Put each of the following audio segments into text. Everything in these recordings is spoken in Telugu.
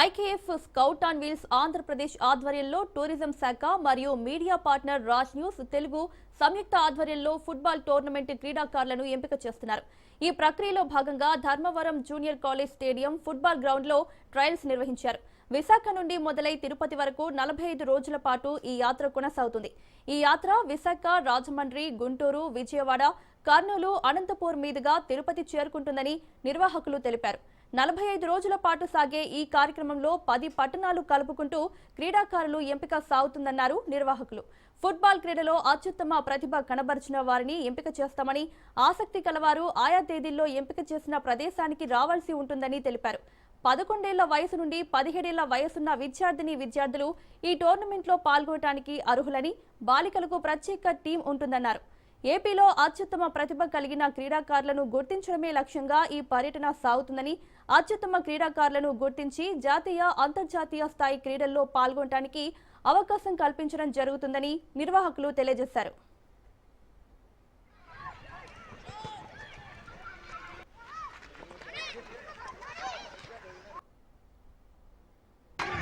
IKF scout on wheels Andhra Pradesh ఆధ్వర్యంలో టూరిజం శాఖ మరియు media partner Raj news Telugu సంయుక్త ఆధ్వర్యంలో ఫుట్బాల్ టోర్నమెంట్ క్రీడాకారులను ఎంపిక చేస్తున్నారు. ఈ ప్రక్రియలో భాగంగా Dharmavaram junior college stadium football గ్రౌండ్లో ట్రయల్స్ నిర్వహించారు. విశాఖ నుండి మొదలై తిరుపతి వరకు నలభై ఐదు రోజుల పాటు ఈ యాత్ర కొనసాగుతుంది. ఈ యాత్ర విశాఖ రాజమండ్రి గుంటూరు విజయవాడ కర్నూలు అనంతపూర్ మీదుగా తిరుపతి చేరుకుంటుందని నిర్వాహకులు తెలిపారు. నలభై ఐదు రోజుల పాటు సాగే ఈ కార్యక్రమంలో పది పట్టణాలు కలుపుకుంటూ క్రీడాకారులు ఎంపిక సాగుతుందన్నారు నిర్వాహకులు. ఫుట్బాల్ క్రీడలో అత్యుత్తమ ప్రతిభ కనబరిచిన వారిని ఎంపిక చేస్తామని ఆసక్తి కలవారు ఆయా తేదీల్లో ఎంపిక చేసిన ప్రదేశానికి రావాల్సి ఉంటుందని తెలిపారు. పదకొండేళ్ళ వయసు నుండి పదిహేడేళ్ళ వయసున్న విద్యార్థిని విద్యార్థులు ఈ టోర్నమెంట్లో పాల్గొనడానికి అర్హులని బాలికలకు ప్రత్యేక టీం ఉంటుందన్నారు. ఏపీలో అత్యుత్తమ ప్రతిభ కలిగిన క్రీడాకారులను గుర్తించడమే లక్ష్యంగా ఈ పర్యటన సాగుతుందని అత్యుత్తమ క్రీడాకారులను గుర్తించి జాతీయ అంతర్జాతీయ స్థాయి క్రీడల్లో పాల్గొనడానికి అవకాశం కల్పించడం జరుగుతుందని నిర్వాహకులు తెలియజేశారు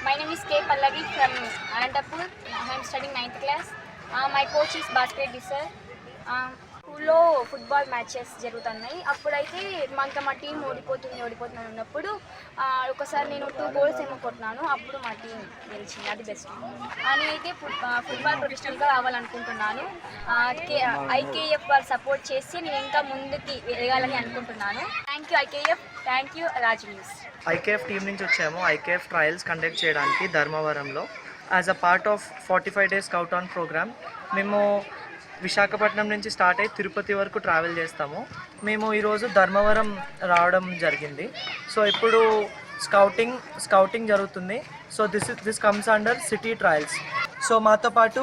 My name is K. Pallavi from Anantapur. I am studying 9th class. Uh, my coach is Bhaskar. స్కూల్లో ఫుట్బాల్ మ్యాచెస్ జరుగుతున్నాయి. అప్పుడైతే మా మా టీం ఓడిపోతుంది ఓడిపోతుంది ఉన్నప్పుడు ఒకసారి నేను టూ గోల్స్ ఏమో కొట్టినాను. అప్పుడు మా టీం గెలిచింది. అది బెస్ట్. నేనైతే ఫుట్ ఫుట్బాల్ ప్రొఫెషనల్గా రావాలనుకుంటున్నాను ఐకేఎఫ్ వాళ్ళు సపోర్ట్ చేసి నేను ఇంకా ముందుకి ఎదగాలని అనుకుంటున్నాను. Thank you IKF. Thank you Raj news. IKF team నుంచి వచ్చాము. ఐకేఎఫ్ ట్రయల్స్ కండక్ట్ చేయడానికి ధర్మవరంలో. As a part of forty five days scout on program మేము విశాఖపట్నం నుంచి స్టార్ట్ అయ్యి తిరుపతి వరకు ట్రావెల్ చేస్తాము. మేము ఈరోజు ధర్మవరం రావడం జరిగింది. సో ఇప్పుడు స్కౌటింగ్ స్కౌటింగ్ జరుగుతుంది. So this this comes under city trials so మాతో పాటు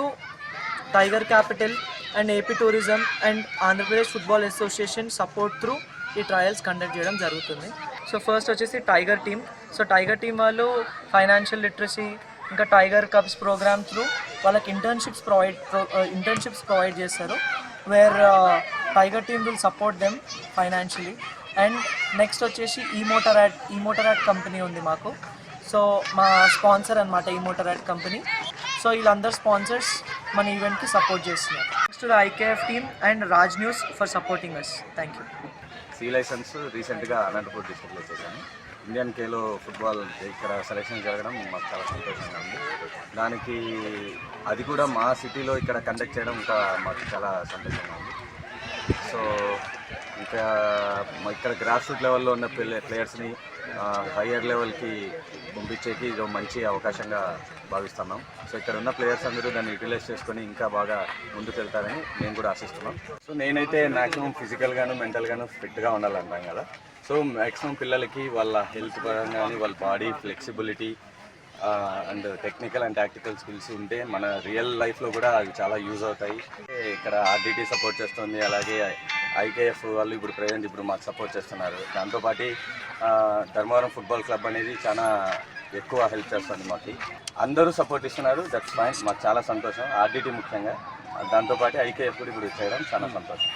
tiger capital and AP tourism and Andhra Pradesh football association support through ఈ ట్రయల్స్ కండక్ట్ చేయడం జరుగుతుంది. సో ఫస్ట్ వచ్చేసి tiger team so tiger team వాళ్ళు ఫైనాన్షియల్ లిటరసీ ఇంకా టైగర్ కప్స్ ప్రోగ్రామ్ త్రూ వాళ్ళకి ఇంటర్న్షిప్స్ ప్రొవైడ్ ఇంటర్న్షిప్స్ ప్రొవైడ్ చేస్తారు where tiger team will support them financially and next వచ్చేసి ఈ మోటార్ యాడ్ ఈ మోటార్ యాడ్ కంపెనీ ఉంది మాకు. సో మా స్పాన్సర్ అనమాట ఈ మోటార్ యాడ్ కంపెనీ సో వీళ్ళందరు స్పాన్సర్స్ మన ఈవెంట్కి సపోర్ట్ చేస్తున్నారు. Next the IKF team and Raj news for supporting us thank you C license రీసెంట్గా అనంతపూర్ డిస్ట్రిక్ట్లో చేశాను. ఇండియన్ కేలో ఫుట్బాల్ ఇక్కడ సెలెక్షన్ జరగడం మాకు చాలా సంతోషంగా ఉంది. దానికి అది కూడా మా సిటీలో ఇక్కడ కండక్ట్ చేయడం ఇంకా మాకు చాలా సంతోషంగా ఉంది. సో ఇంకా ఇక్కడ గ్రాస్ రూట్ లెవెల్లో ఉన్న ప్లే ప్లేయర్స్ని హయ్యర్ లెవెల్కి పంపించేకి ఇది మంచి అవకాశంగా భావిస్తున్నాం. సో ఇక్కడ ఉన్న ప్లేయర్స్ అందరూ దాన్ని యూటిలైజ్ చేసుకొని ఇంకా బాగా ముందుకు వెళ్తారని నేను కూడా ఆశిస్తున్నాం. సో నేనైతే మ్యాక్సిమం ఫిజికల్గాను మెంటల్గాను ఫిట్గా ఉండాలంటాం కదా. సో మ్యాక్సిమం పిల్లలకి వాళ్ళ హెల్త్ పరంగా కానీ వాళ్ళ body flexibility and technical and tactical skills ఉంటే మన రియల్ లైఫ్లో కూడా అవి చాలా యూజ్ అవుతాయి. ఇక్కడ ఆర్డిటీ సపోర్ట్ చేస్తుంది అలాగే ఐకేఎఫ్ వాళ్ళు ఇప్పుడు ప్రజెంట్ ఇప్పుడు మాకు సపోర్ట్ చేస్తున్నారు. దాంతోపాటు ధర్మవరం ఫుట్బాల్ క్లబ్ అనేది చాలా ఎక్కువ హెల్ప్ చేస్తుంది మాకు. అందరూ సపోర్ట్ ఇస్తున్నారు దట్స్ ఫైన్ మాకు చాలా సంతోషం ఆర్డిటీ ముఖ్యంగా. దాంతోపాటు ఐకేఎఫ్ కూడా ఇప్పుడు చేయడం చాలా సంతోషం.